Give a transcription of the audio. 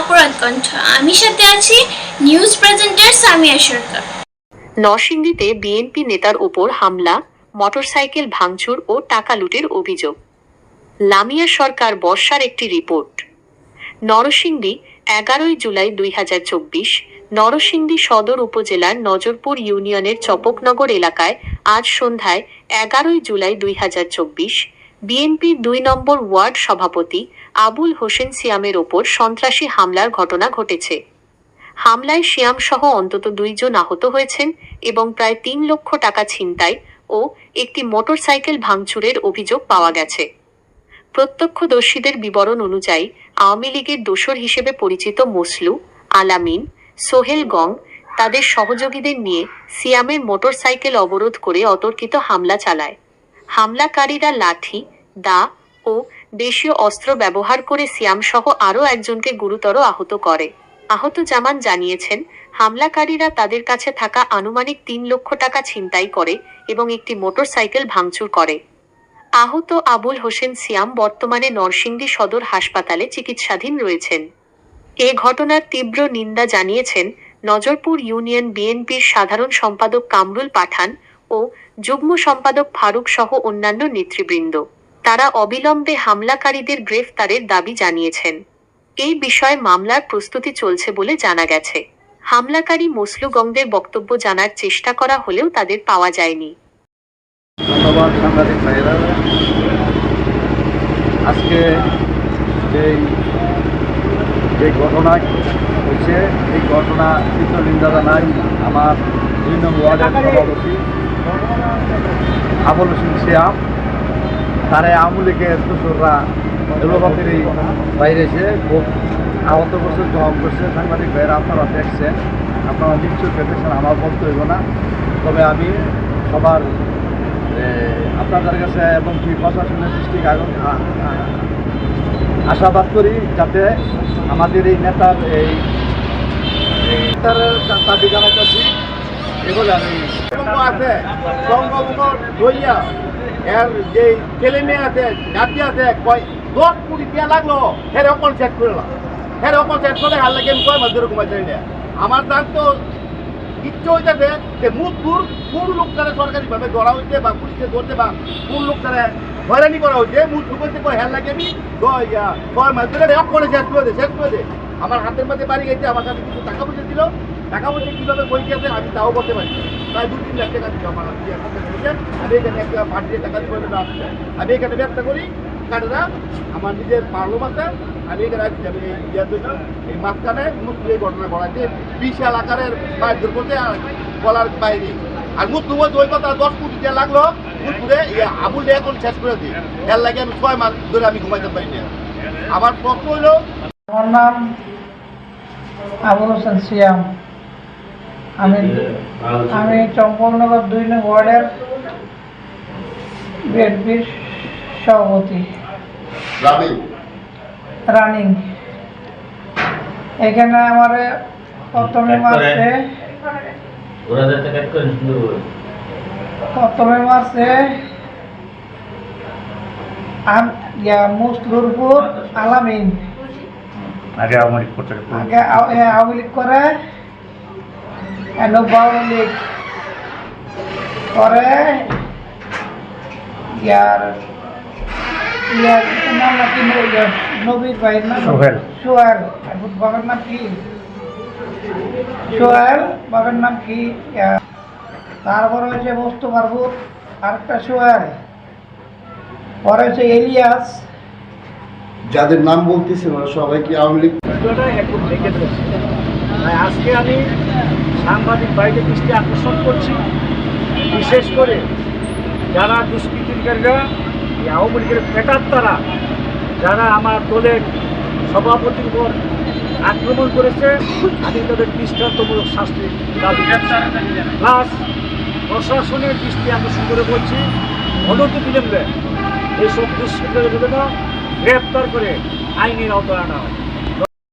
অপরাধ কণ্ঠ। আমি সাথে আছি নিউজ প্রেজেন্টার সামিয়া সরকার। নরসিংদীতে বিএনপি নেতার ওপর হামলা, মোটরসাইকেল ভাঙচুর ও টাকা লুটের অভিযোগ। লামিয়া সরকার বর্ষার একটি রিপোর্ট। নরসিংদী, এগারোই জুলাই দুই হাজার চব্বিশ, নরসিংদী সদর উপজেলার নজরপুর ইউনিয়নের চপকনগর এলাকায় আজ সন্ধ্যায় এগারোই জুলাই দুই হাজার চব্বিশ বিএনপির দুই নম্বর ওয়ার্ড সভাপতি আবুল হোসেন সিয়ামের ওপর সন্ত্রাসী হামলার ঘটনা ঘটেছে। হামলায় শিয়াম সহ অন্তত দুইজন আহত হয়েছেন এবং প্রায় তিন লক্ষ টাকা ছিনতাই ও একটি মোটরসাইকেল ভাঙচুরের অভিযোগ পাওয়া গেছে। প্রত্যক্ষদর্শীদের বিবরণ অনুযায়ী আওয়ামী লীগের দোসর হিসেবে পরিচিত মসলু, আলামিন, সোহেল গং তাদের সহযোগীদের নিয়ে সিয়ামের মোটরসাইকেল অবরোধ করে অতর্কিত হামলা চালায়। হামলাকারীরা লাঠি দা ও দেশীয় অস্ত্র ব্যবহার করে সিয়াম সহ আরও একজনকে গুরুতর আহত করে। আহত জামান জানিয়েছেন, হামলাকারীরা তাদের কাছে থাকা আনুমানিক তিন লক্ষ টাকা ছিনতাই করে এবং একটি মোটরসাইকেল ভাঙচুর করে। আহত আবুল হোসেন সিয়াম বর্তমানে নরসিংদী সদর হাসপাতালে চিকিৎসাধীন রয়েছেন। এ ঘটনার তীব্র নিন্দা জানিয়েছেন নজরপুর ইউনিয়ন বিএনপির সাধারণ সম্পাদক কামরুল পাঠান ও যুগ্ম সম্পাদক ফারুক সহ অন্যান্য নেতৃবৃন্দ। তারা অবিলম্বে হামলাকারীদের গ্রেফতারের দাবি জানিয়েছেন। এই বিষয়ে মামলার প্রস্তুতি চলছে বলে জানা গেছে। হামলাকারী মসলুগংদের বক্তব্য জানার চেষ্টা করা হলেও তাদের পাওয়া যায়নি। আজকে ঘটনা হয়েছে, এই ঘটনা নিন্দা আমার দুই নম্বর ওয়ার্ডের সভাপতি আবুল হোসেন শিয়াম তারা আওয়ামী লীগের এলোপাতির বাইরে এসে খুব আহত করছে, জবাব করছে। সাংবাদিক ভাইয়েরা, আপনারা দেখছেন, আপনারা নিশ্চয়ই দেখেছেন, আমার হইব না। তবে আমি সবার আপনাদের কাছে এবং কি প্রশাসনের দৃষ্টি আশাবাদ করি যাতে আমাদের এই নেতার এই দাবি জানাইতেছি। এগুলো আমি আছে বঙ্গবঙ্গ এর যে ছেলে মেয়ে আছে কয়, দশ কোটি লাগল হের অকল সেট করলাম হের অকল সেট করে হার লাগে কয় মাস ধরে ঘুমাইতে না। আমার তার তো ইচ্ছে হইতেছে যে মুদপুর কোন লোকটারে সরকারিভাবে ধরা হইছে বা পুলিশে ধরতে বা কোন লোকটারে হয়রানি করা হয়েছে মুদপুর বলতে কয় হ্যাঁ লাগে আমি কয় মাস ধরে অকলে শেষ করে দে শেষ করে দে। আমার হাতের মধ্যে বাড়ি গেছে, আমার কাছে কিছু টাকা পয়সা ছিল। টাকা পয়সা কীভাবে বই গেছে আমি তাও বলতে পারি প্রায় দু তিন লাখ টাকা দিল আমার হাতে। বসে। আমি এখানে একটা পার্টির টাকা না আমি এখানে ব্যবসা করি কাটারা আমার নিজের পার্লম আছে আমি এখানে আমি ইয়ার জন্য, এই মাঝখানে মুসলিম এই ঘটনা ঘটাচ্ছে বিশাল আকারের করতে আর বলার বাইরে। আর মুসলিম ওই কথা দশ কোটি টাকা লাগল। মুসপুরে আবুল এখন শেষ করে দিই। এর লাগে আমি ছয় মাস ধরে আমি ঘুমাইতে পারি না। আমার প্রশ্ন হইল আমার নাম আবুল হোসেন সিয়াম। আমি আমি চম্পকনগর দুই নং ওয়ার্ডের বিএনপির সভাপতি। রানিং। এখানে আমার প্রথমে মাসে প্রথমে মাসে আম- মুসলুরপুর আলামিন। আগে আমার করতে আগে আওয়ামী লীগ করে আওয়ামী লীগ করে ইয়ার ইয়ার নাম নাকি ন- ইয়ার নবীর ভাইয়ের নাম সোহেল। সোহেল। আর বাবার নাম কি? সোহেল বাবার নাম কি? তারপরে হচ্ছে বস্তু মারফুত আরেকটা সোহেল। পরে হচ্ছে এলিয়াস যাদের নাম বলতেছেন ওরা সবাই কি আওয়ামী লীগ? আজকে আমি সাংবাদিক বাইরে দৃষ্টি আকর্ষণ করছি। বিশেষ করে যারা দুষ্কৃতিকারীরা আওয়ামী লীগের পেটার তারা যারা আমার দলের সভাপতির উপর আক্রমণ করেছে, আমি তাদের দৃষ্টান্তমূলক শাস্তি দাবি প্লাস প্রশাসনের দৃষ্টি আকর্ষণ করে বলছি অনন্ত বিলম্বে এইসব দুষ্কৃতিকারীদের গ্রেপ্তার করে আইনের আওতায় আনা হয়।